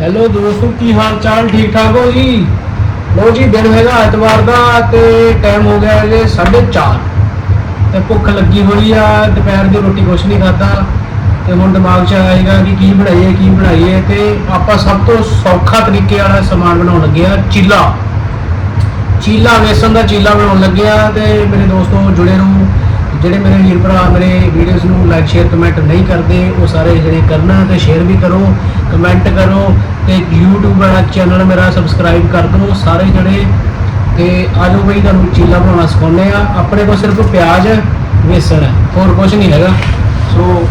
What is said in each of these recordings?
Hello ਦੋਸਤੋ, ਕੀ ਹਾਲ ਚਾਲ ਠੀਕ ਠਾਕ ਹੋ ਜੀ? ਲੋ ਜੀ, ਦਿਨ ਹੈਗਾ ਐਤਵਾਰ ਦਾ ਤੇ ਟਾਈਮ ਹੋ ਗਿਆ ਜੇ 4:30 ਤੇ ਭੁੱਖ ਲੱਗੀ ਹੋਈ ਆ, ਦੁਪਹਿਰ ਦੀ ਰੋਟੀ ਕੁਛ ਨਹੀਂ ਖਾਦਾ ਤੇ ਹੁਣ ਦਿਮਾਗ 'ਚ ਆਏਗਾ ਕਿ ਕੀ ਬਣਾਈਏ ਕੀ ਬਣਾਈਏ। ਤੇ ਆਪਾਂ ਸਭ ਤੋਂ ਸੌਖਾ ਤਰੀਕੇ ਵਾਲਾ ਸਮਾਨ ਬਣਾਉਣ ਲੱਗੇ ਆ, ਚੀਲਾ। ਚੀਲਾ, ਵੇਸਣ ਦਾ ਚੀਲਾ ਬਣਾਉਣ ਲੱਗੇ ਆ ਤੇ ਮੇਰੇ ਦੋਸਤੋ ਜੁੜੇ ਰਹੋ। ਜਿਹੜੇ ਮੇਰੇ ਵੀਰ ਭਰਾ ਮੇਰੇ ਵੀਡੀਓਜ਼ ਨੂੰ ਲਾਈਕ ਸ਼ੇਅਰ ਕਮੈਂਟ ਨਹੀਂ ਕਰਦੇ, ਉਹ ਸਾਰੇ ਜਿਹੜੇ ਕਰਨਾ ਤੇ ਸ਼ੇਅਰ ਵੀ ਕਰੋ ਕਮੈਂਟ ਕਰੋ ਤੇ YouTube ਵਾਲਾ ਚੈਨਲ ਮੇਰਾ ਸਬਸਕ੍ਰਾਈਬ ਕਰ ਦਿਓ ਸਾਰੇ ਜਿਹੜੇ ਤੇ ਆਜੋ ਬਈ ਤੁਹਾਨੂੰ ਚੀਲਾ ਬਣਾਉਣਾ ਸਿਖਾਉਂਦੇ ਆ ਆਪਣੇ ਕੋਲ ਸਿਰਫ ਪਿਆਜ਼, ਵੇਸਣ ਹੈ, ਹੋਰ ਕੁਝ ਨਹੀਂ ਹੈਗਾ। ਸੋ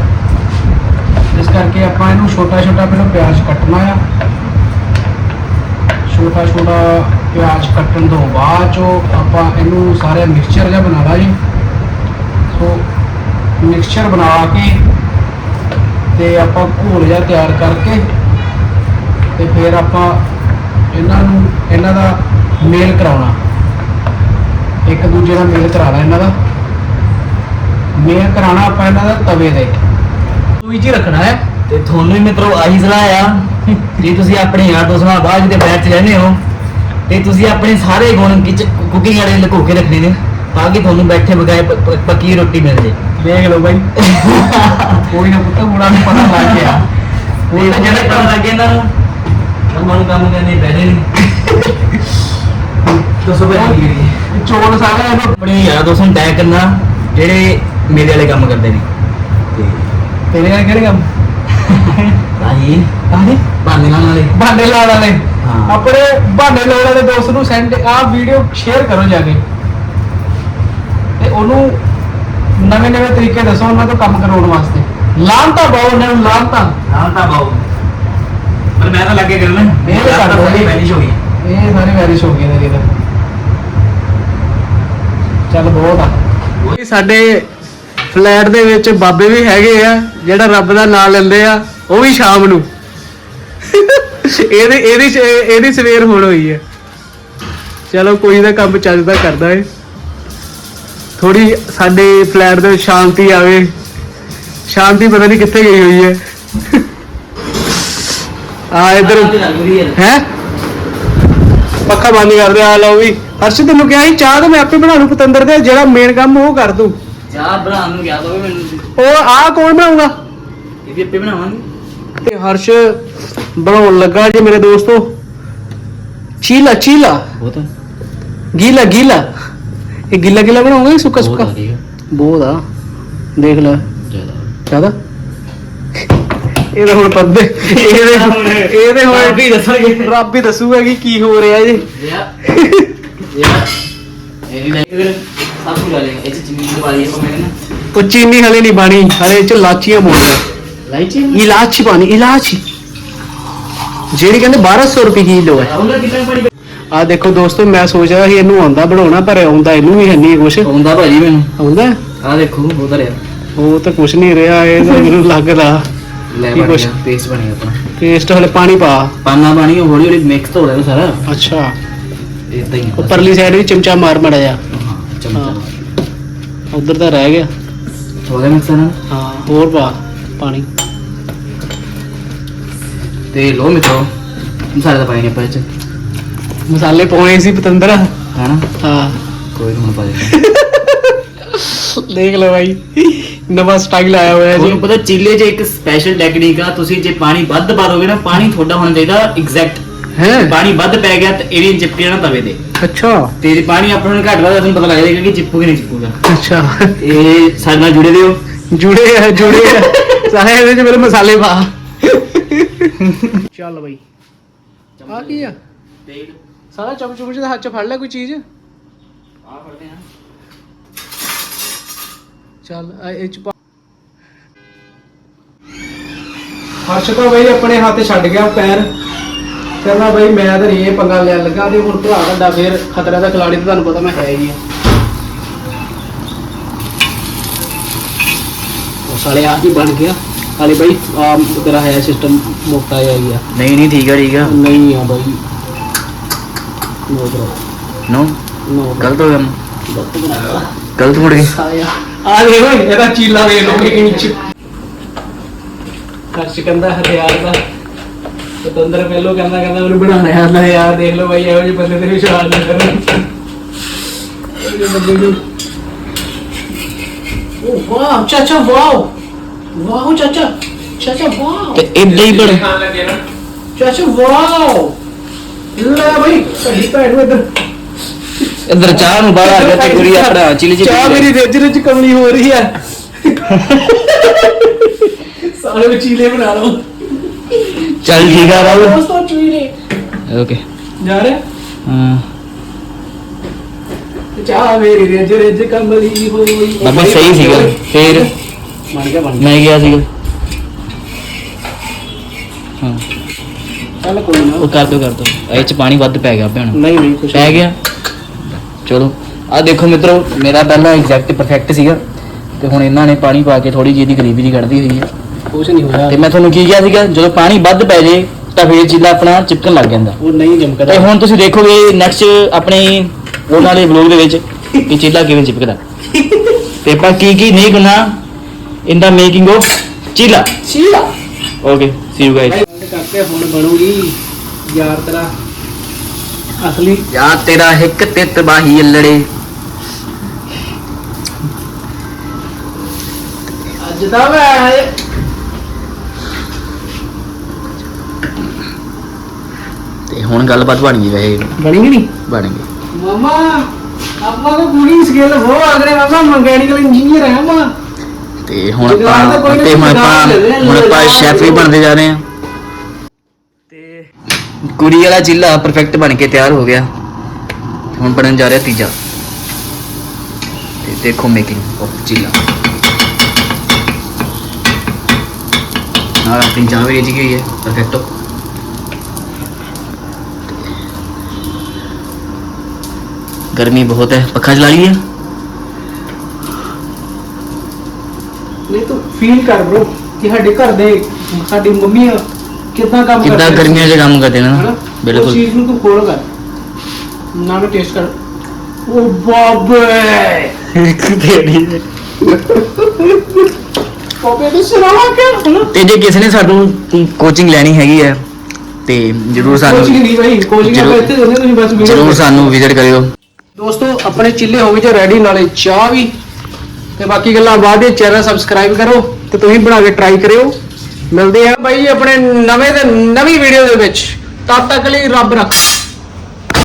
ਇਸ ਕਰਕੇ ਆਪਾਂ ਇਹਨੂੰ ਛੋਟਾ ਛੋਟਾ ਪਹਿਲਾਂ ਪਿਆਜ਼ ਕੱਟਣਾ ਆ ਛੋਟਾ ਛੋਟਾ ਪਿਆਜ਼ ਕੱਟਣ ਤੋਂ ਬਾਅਦ ਚੋਂ ਆਪਾਂ ਇਹਨੂੰ ਸਾਰੇ ਮਿਕਸਚਰ ਜਿਹਾ ਬਣਾ ਜੀ। ਸੋ ਮਿਕਸਚਰ ਬਣਾ ਕੇ ਤੇ ਆਪਾਂ ਘੋਲ ਜਿਹਾ ਤਿਆਰ ਕਰਕੇ ਤੇ ਫਿਰ ਆਪਾਂ ਇਹਨਾਂ ਨੂੰ, ਇਹਨਾਂ ਦਾ ਮੇਲ ਕਰਾਉਣਾ। ਇੱਕ ਦੂਜੇ ਦਾ ਮੇਲ ਕਰਾਉਣਾ ਇਹਨਾਂ ਦਾ। ਮੇਲ ਕਰਾਉਣਾ ਆਪਾਂ ਇਹਨਾਂ ਦਾ ਤਵੇ ਦੇ ਸੂਈ ਜੀ ਰੱਖਣਾ ਹੈ। ਤੇ ਤੁਹਾਨੂੰ ਵੀ ਮਿੱਤਰੋ ਆਹੀ ਸਲਾਹ ਆ। ਜੇ ਤੁਸੀਂ ਆਪਣੇ ਯਾਰ ਦੋਸਤਾਂ ਨਾਲ ਬਾਅਦ ਕਿਤੇ ਬੈਚ 'ਚ ਰਹਿੰਦੇ ਹੋ, ਤੇ ਤੁਸੀਂ ਆਪਣੇ ਸਾਰੇ ਗੁਣ ਕੁਕਿੰਗ ਵਾਲੇ ਲੁਕੋ ਕੇ ਰੱਖਣੇ ਨੇ। ਤਾਂ ਕਿ ਤੁਹਾਨੂੰ ਬੈਠੇ ਬਗਾਏ ਪੱਕੀ ਰੋਟੀ ਮਿਲ ਜੇ। ਦੇਖ ਲਓ ਬਾਈ। ਕੋਈ ਨਾ ਪੁੱਤ ਮੁੰਡਾ ਨੂੰ ਪਤਾ ਲੱਗ ਗਿਆ। ਉਹ ਤਾਂ ਜਿਹੜਾ ਲੱਗੇ ਇਹਨਾਂ ਨੂੰ ਉਹਨਾਂ ਨੂੰ ਕੰਮ ਕਰਨੇ ਪੈਸੇ ਨਹੀਂ ਦੱਸੋ ਕਰੀਏ। ਚੋਲ ਸਾਰਾ ਇਹਨੂੰ ਆਪਣੇ ਯਾਰ ਦੋਸਤਾਂ ਨੂੰ ਟੈਗ ਕਰਨਾ ਜਿਹੜੇ ਮੇਰੇ ਵਾਲੇ ਕੰਮ ਕਰਦੇ ਨੇ। ਤੇਰੇ ਨਾਲ ਕਿਹੜੇ ਕੰਮ? ਆਹੀ ਆਹੇ ਬਾਨੇ ਨਾਲ ਵਾਲੇ। ਬਹਾਨੇ ਲਾਉਣ ਵਾਲੇ। ਆਪਣੇ ਬਹਾਨੇ ਲਾਉਣ ਵਾਲੇ ਦੋਸਤ ਨੂੰ ਸੈਂਡ ਆਹ ਵੀਡੀਓ ਸ਼ੇਅਰ ਕਰੋ ਜਾ ਕੇ। ਤੇ ਉਹਨੂੰ ਨਵੇਂ ਨਵੇਂ ਤਰੀਕੇ ਦੱਸੋ ਉਹਨਾਂ ਤੋਂ ਕੰਮ ਕਰਵਾਉਣ ਵਾਸਤੇ। ਲਾਂਤਾ ਬਾਉ ਉਹਨਾਂ ਨੂੰ ਲਾਂਤਾ ਹਾਂ ਤਾਂ। ਬਾਉ ਪਰ ਮੈਂ ਤਾਂ ਲੱਗੇ ਕਰਨਾ। ਇਹ ਤਾਂ ਦੋ ਜੀ। ਮੈਨੇਜ ਹੋ ਗਈ। ਇਹ ਸਾਰੇ ਵੈਰਿਸ਼ ਹੋ ਗਏ ਨੇ ਕਿਤੇ ਚੱਲ ਬਹੁਤ ਆ। ਸਾਡੇ ਫਲੈਟ ਦੇ ਵਿੱਚ ਬਾਬੇ ਵੀ ਹੈਗੇ ਆ ਜਿਹੜਾ ਰੱਬ ਦਾ ਨਾਮ ਲੈਂਦੇ ਆ ਉਹ ਵੀ ਸ਼ਾਮ ਨੂੰ। ਇਹਦੀ ਇਹਦੀ ਇਹਦੀ ਸਵੇਰ ਹੋਣ ਹੋਈ ਹੈ। ਚਲੋ ਕੋਈ ਨਾ ਕੰਮ ਚੱਲਦਾ ਕਰਦਾ ਏ। ਥੋੜੀ ਸਾਡੇ ਫਲੈਟ ਦੇ ਵਿੱਚ ਸ਼ਾਂਤੀ ਆਵੇ। ਸ਼ਾਂਤੀ ਪਤਾ ਨਹੀਂ ਕਿੱਥੇ ਗਈ ਹੋਈ ਹੈ। ਆ ਇਧਰ। ਹੈ ਪੱਖਾ ਬੰਦ ਕਰ ਦੇ ਆ ਲਓ ਵੀ। ਹਰਸ਼ ਤੈਨੂੰ ਕਿਹਾ ਸੀ ਚਾਹ ਤਾਂ ਮੈਂ ਆਪੇ ਬਣਾ ਲੂ ਪਤੰਦਰ ਦੇ ਜਿਹੜਾ ਮੇਨ ਕੰਮ ਉਹ ਕਰ ਦੂੰ ਚਾਹ ਬਣਾਉਣ ਨੂੰ ਗਿਆ ਤਾਂ ਮੈਨੂੰ ਉਹ ਆ ਕੌਣ ਬਣਾਊਗਾ? ਇਹ ਵੀ ਆਪੇ ਬਣਾਵਾਂਗੇ। ਤੇ ਹਰਸ਼ ਬਣਾਉਣ ਲੱਗਾ ਜੀ ਮੇਰੇ ਦੋਸਤੋ। ਚੀਲਾ ਚੀਲਾ। ਬਹੁਤ ਗੀਲਾ ਗੀਲਾ। ਇਹ ਗਿੱਲਾ ਗਿੱਲਾ ਬਣਾਉਂਗਾ ਕਿ ਸੁੱਕਾ ਸੁੱਕਾ? ਬਹੁਤ ਆ। ਦੇਖ ਲੈ। ਜ਼ਿਆਦਾ। ਇਹ ਤਾਂ ਹੁਣ ਪੱਦੇ ਇਹਦੇ ਇਹਦੇ ਹੁਣ ਵੀ ਦੱਸਾਂਗੇ ਰੱਬ ਹੀ ਦੱਸੂਗਾ ਕਿ ਕੀ ਹੋ ਰਿਹਾ ਜੀ ਯਾ। ਯਾ। ਇਹ ਨਹੀਂ ਅਗਰ ਸਭ ਕੁਝ ਲੈ ਇਹ ਚ ਚੀਨੀ ਪਾ ਲਈ ਆਪਾਂ ਮੈਂ ਨਾ ਉਹ ਚੀਨੀ ਹਲੇ ਨਹੀਂ ਬਾਣੀ। ਹਲੇ ਇਹ ਚ ਲਾਚੀਆਂ ਪਾਉਣੀਆਂ। ਲਾਈਚੀ ਇਲਾਚੀ ਪਾਣੀ ਇਲਾਚੀ। ਜਿਹੜੀ ਕਹਿੰਦੇ 1200 ਰੁਪਏ ਕਿਲੋ ਹੈ। ਕਿੰਨਾ ਆ ਦੇਖੋ ਦੋਸਤੋ ਮੈਂ ਸੋਚ ਰਿਹਾ ਸੀ ਇਹਨੂੰ ਆਉਂਦਾ ਬਣਾਉਣਾ ਪਰ ਆਉਂਦਾ ਇਹਨੂੰ ਵੀ ਹੈ ਨਹੀਂ ਕੁਛ। ਆਉਂਦਾ ਭਾਜੀ ਮੈਨੂੰ। ਆਉਂਦਾ ਆ ਦੇਖੋ ਉਧਰ ਆ ਉਹ ਤਾਂ ਕੁਛ ਨਹੀਂ ਰਿਹਾ ਇਹ ਤਾਂ ਮੈਨੂੰ ਲੱਗਦਾ ਲੈ ਕੀ ਬਣ ਕੁਛ? ਗਿਆ ਪੇਸਟ ਬਣ ਗਿਆ ਆਪਣਾ। ਪੇਸਟ ਹਲੇ ਪਾਣੀ ਪਾ। ਪਾਨਾ ਪਾਣੀ ਹੌਲੀ ਹੌਲੀ ਮਿਕਸ ਹੋ ਰਿਹਾ ਸਾਰਾ। ਅੱਛਾ। ਇਦਾਂ ਹੀ ਉਹ ਪਰਲੀ ਸਾਈਡ ਵੀ ਚਮਚਾ ਮਾਰ ਮੜਾ ਜਾ ਹਾਂ ਚਮਚਾ ਉਧਰ ਤਾਂ ਰਹਿ ਗਿਆ। ਹੋ ਗਿਆ ਮਿਕਸ ਨਾ ਹਾਂ ਹੋਰ ਪਾ ਪਾਣੀ। ਤੇ ਲੋ ਮਿੱਤਰੋ। ਮਸਾਲੇ ਦਾ ਪਾਣੀ ਨੇ ਪਾਇਆ ਚ। ਮਸਾਲੇ ਪਾਉਣੇ ਸੀ ਪਤੰਦਰ। ਹੈ ਨਾ ਹਾਂ। ਕੋਈ ਨਹੀਂ ਹੁਣ ਪਾ ਦੇ ਦੇਖ ਲਓ ਭਾਈ ਨਵਾਂ ਸਟਾਈਲ ਆਇਆ ਹੋਇਆ ਜੀ। ਤੁਹਾਨੂੰ ਪਤਾ ਚੀਲੇ 'ਚ ਇੱਕ ਸਪੈਸ਼ਲ ਟੈਕਨੀਕ ਆ ਤੁਸੀਂ ਜੇ ਪਾਣੀ ਵੱਧ ਪਾ ਦੋਗੇ ਨਾ ਪਾਣੀ ਤੁਹਾਡਾ ਹੋਣਾ ਚਾਹੀਦਾ ਐਗਜ਼ੈਕਟ ਹੈ? ਪਾਣੀ ਵੱਧ ਪੈ ਗਿਆ ਤਾਂ ਇਹ ਵੀ ਚਿਪਕ ਜਾਣਾ ਤਵੇ ਤੇ। ਅੱਛਾ। ਤੇ ਜੇ ਪਾਣੀ ਆਪਣਾ ਨੂੰ ਘੱਟ ਵੱਧ ਤੁਹਾਨੂੰ ਪਤਾ ਲੱਗ ਜਾਏਗਾ ਕਿ ਚਿਪਕੂਗਾ ਨਹੀਂ ਚਿਪਕੂਗਾ। ਅੱਛਾ। ਇਹ ਸਾਡੇ ਨਾਲ ਜੁੜੇ ਰਹੋ। ਜੁੜੇ ਆ ਜੁੜੇ ਆ। ਸਾਰੇ ਇਹਦੇ ਚ ਮੇਰੇ ਮਸਾਲੇ ਪਾ। ਚੱਲ ਬਈ। ਆ ਕੀ ਆ? ਤੇਲ। ਸਾਰਾ ਚਮਚ ਚਮਚ ਦੇ ਹੱਥ ਚ ਫੜ ਲੈ ਕੋਈ ਚੀਜ਼। ਆ ਫੜਦੇ ਆ। ਚੱਲ ਆ ਇਹ ਚ ਪਾ। ਹਰਸ਼ ਤਾਂ ਬਈ ਆਪਣੇ ਹੱਥ ਛੱਡ ਗਿਆ ਪੈਰ। ਕਹਿੰਦਾ ਬਈ ਮੈਂ ਤਾਂ ਨਹੀਂ ਇਹ ਪੰਗਾ ਲੈਣ ਲੱਗਾ ਤੇ ਹੁਣ ਭਰਾ ਵੱਡਾ ਫੇਰ ਖਤਰਾ ਦਾ ਖਿਲਾੜੀ ਤੇ ਤੁਹਾਨੂੰ ਪਤਾ ਮੈਂ ਹੈ ਹੀ ਆ। ਉਹ ਸਾਲੇ ਆ ਕੀ ਬਣ ਗਿਆ। ਹਾਲੇ ਬਈ ਆ ਤੇਰਾ ਹੈ ਸਿਸਟਮ ਮੋਟਾ ਆ। ਨਹੀਂ ਨਹੀਂ ਠੀਕ ਆ ਠੀਕ ਆ। ਨਹੀਂ ਆ ਬਈ। ਨੋ। ਬ్రో ਨੋ। ਨੋ ਗਲਤ ਹੋ ਗਿਆ ਗਲਤ ਬਣਾਇਆ ਗਲਤ ਮੁੜ ਗਈ ਆਇਆ ਆ ਦੇ ਓਏ ਇਹਦਾ ਚੀਲਾ ਵੇਖ ਲਓ ਕਿ ਇੰਚ ਖਰਚ ਕੰਦਾ ਹਥਿਆਰ ਦਾ। ਪਤੰਦਰ ਪਹਿਲੋ ਕਹਿੰਦਾ ਕਹਿੰਦਾ ਮੈਨੂੰ ਬਣਾਣਾ ਆਉਂਦਾ ਯਾਰ ਦੇਖ ਲਓ ਬਾਈ ਇਹੋ ਜਿਹੇ ਬੰਦੇ ਤੇ ਵਿਸ਼ਵਾਸ ਨਾ ਕਰੋ ਇਹੋ ਜਿਹੇ ਬੰਦੇ ਨੂੰ ਓ ਵਾਹ ਚਾਚਾ ਵਾਓ। ਵਾਓ ਚਾਚਾ। ਚਾਚਾ ਵਾਓ। ਤੇ ਇਦਾਂ ਹੀ ਬਣ। ਚਾਚਾ ਵਾਓ। ਲੈ ਬਾਈ। ਸਾਡੀ ਭੈਣ ਨੂੰ ਇੱਧਰ। ਇੱਧਰ ਚਾਹ ਨੂੰ ਬਾਹਰ ਆ ਗਿਆ ਤੇ ਕੁੜੀ ਆਪਣਾ ਚਿਲੀ ਚਿਲੀ ਚਾਹ ਮੇਰੀ ਰਿੱਝ ਰਿੱਝ ਕਮਲੀ ਹੋ ਰਹੀ ਹੈ। ਸਾਰੇ ਵਿੱਚ ਚੀਲੇ ਬਣਾ ਲਓ। ਚੱਲ ਠੀਕ ਆ ਰਾਹੁਲ। ਦੋਸਤੋ ਚੀਲੇ ਓਕੇ। ਜਾ ਰਹੇ। ਹਾਂ। ਚਾਹ ਮੇਰੀ ਰਿੱਝ ਰਿੱਝ ਕਮਲੀ ਹੋਈ। ਬਾਬਾ ਸਹੀ ਸੀਗਾ। ਫੇਰ ਬਣ ਗਿਆ ਬਣ ਮੈਂ ਗਿਆ ਸੀਗਾ। ਹਾਂ। ਚੱਲ ਕੋਈ ਨਾ। ਉਹ ਕਰ ਦੋ ਕਰ ਦੋ ਇਹ ਚ ਪਾਣੀ ਵੱਧ ਪੈ ਗਿਆ ਭੈਣ। ਨਹੀਂ ਨਹੀਂ ਕੁਛ ਪੈ ਗਿਆ? ਚਲੋ। ਆ ਦੇਖੋ ਮਿੱਤਰੋ ਮੇਰਾ ਪਹਿਲਾਂ ਐਗਜ਼ੈਕਟ ਪਰਫੈਕਟ ਸੀਗਾ ਤੇ ਹੁਣ ਇਹਨਾਂ ਨੇ ਪਾਣੀ ਪਾ ਕੇ ਥੋੜੀ ਜਿਹੀ ਦੀ ਗਰੀਬੀ ਦੀ ਕੱਢਦੀ ਹੋਈ ਹੈ। ਕੁਛ ਨਹੀਂ ਹੋਇਆ। ਤੇ ਮੈਂ ਤੁਹਾਨੂੰ ਕੀ ਕਿਹਾ ਸੀਗਾ ਜਦੋਂ ਪਾਣੀ ਵੱਧ ਪੈ ਜੇ ਤਾਂ ਫੇਰ ਚੀਲਾ ਆਪਣਾ ਚਿਪਕਣ ਲੱਗ ਜਾਂਦਾ। ਉਹ ਨਹੀਂ ਜਮਕਦਾ ਤੇ ਹੁਣ ਤੁਸੀਂ ਦੇਖੋਗੇ ਨੈਕਸਟ ਆਪਣੇ ਉਹਨਾਂ ਵਾਲੇ ਵਲੌਗ ਦੇ ਵਿੱਚ ਕਿ ਚੀਲਾ ਕਿਵੇਂ ਚਿਪਕਦਾ। ਤੇ ਆਪਾਂ ਕੀ ਕੀ ਨਹੀਂ ਕਰਨਾ in the making of cheela. Cheela. Okay see you guys ਕਰਕੇ ਹੁਣ ਬਣੂਗੀ ਯਾਰ ਤੇਰਾ ਅਸਲੀ ਯਾ ਤੇਰਾ ਹਿੱਕ ਤੇ ਤਬਾਹੀ ਲੜੇ ਅੱਜ ਦਾ ਮੈਂ ਤੇ ਹੁਣ ਗੱਲਬਾਤ ਬਣ ਗਈ ਵੈਸੇ। ਬਣੀ ਕਿ ਨਹੀਂ ਬਣ ਗਈ। ਮਾਮਾ ਆਪਾਂ ਕੋ ਪੂਰੀ ਸਕਿੱਲ ਹੋ ਅਗਰੇ ਮਾਮਾ ਮਕੈਨੀਕਲ ਇੰਜੀਨੀਅਰ ਹੈ ਮਾਮਾ। ਤੇ ਹੁਣ ਆਪਾਂ ਤੇ ਹੁਣ ਆਪਾਂ ਹੁਣ ਆਪਾਂ ਜੁਗਾੜ ਸ਼ੈਫ ਵੀ ਲੈ। ਬਣਦੇ ਜਾ ਰਹੇ ਹਾਂ। ਕੁੜੀ ਵਾਲਾ ਚਿੱਲਾ ਪਰਫੈਕਟ ਬਣ ਕੇ ਤਿਆਰ ਹੋ ਗਿਆ ਹੁਣ ਬਣਨ ਜਾ ਰਿਹਾ ਤੀਜਾ ਤੇ ਦੇਖੋ ਮੇਕਿੰਗ ਆਫ ਚਿੱਲਾ ਨਾਲ ਆਪਣੀ ਚਾਹ ਵੀ ਰਿੱਝ ਗਈ ਹੈ ਪਰਫੈਕਟੋ गर्मी बहुत है पखा चला लिए ਨਹੀਂ ਤੂੰ ਫੀਲ ਕਰ bro ਕਿ ਸਾਡੇ ਘਰ ਦੇ ਸਾਡੀ ਮੰਮੀ ਕਿੰਨਾ ਕੰਮ ਕਿੱਦਾਂ ਕਰਦੇ? ਗਰਮੀਆਂ ਕੰਮ ਕਰਦੇ ਨੇ ਨਾ? ਬਿਲਕੁਲ। ਬਿਲਕੁਲ ਚੀਜ਼ ਨੂੰ ਤੂੰ ਕੋਲ ਕਰ। ਨਾ ਨੂੰ ਟੇਸਟ ਕਰ ਉਹ ਬਾਬੇ! ਬਾਬੇ ਦੀ ਸਲਾਹ ਕਰ ਹਨਾ? ਤੇ ਜੇ ਕਿਸੇ ਨੇ ਸਾਨੂੰ ਕੋਚਿੰਗ ਲੈਣੀ ਹੈਗੀ ਹੈ ਤੇ ਜਰੂਰ ਸਾਨੂੰ ਕੋਚਿੰਗ ਨਹੀਂ ਭਾਈ ਕੋਚਿੰਗ ਆਪਾਂ ਇੱਥੇ ਦਿੰਦੇ ਤੁਸੀਂ ਬਸ video ਜਰੂਰ ਸਾਨੂੰ ਵਿਜ਼ਿਟ ਕਰਿਓ। ਦੋਸਤੋ ਆਪਣੇ ਚਿੱਲੇ ਹੋ ਜੇ ਰੈਡੀ ਨਾਲੇ ਚਾਹ ਵੀ। ਤੇ ਬਾਕੀ ਗੱਲਾਂ ਬਾਅਦ ਵਿੱਚ ਚੈਨਲ ਸਬਸਕ੍ਰਾਈਬ ਕਰੋ ਤੇ ਤੁਸੀਂ ਬਣਾ ਕੇ ਟਰਾਈ ਕਰਿਓ। ਮਿਲਦੇ ਆ ਬਾਈ ਜੀ ਆਪਣੇ ਨਵੇਂ ਤੇ ਨਵੀਂ ਵੀਡੀਓ ਦੇ ਵਿੱਚ। ਤਦ ਤੱਕ ਲਈ ਰੱਬ ਰੱਖ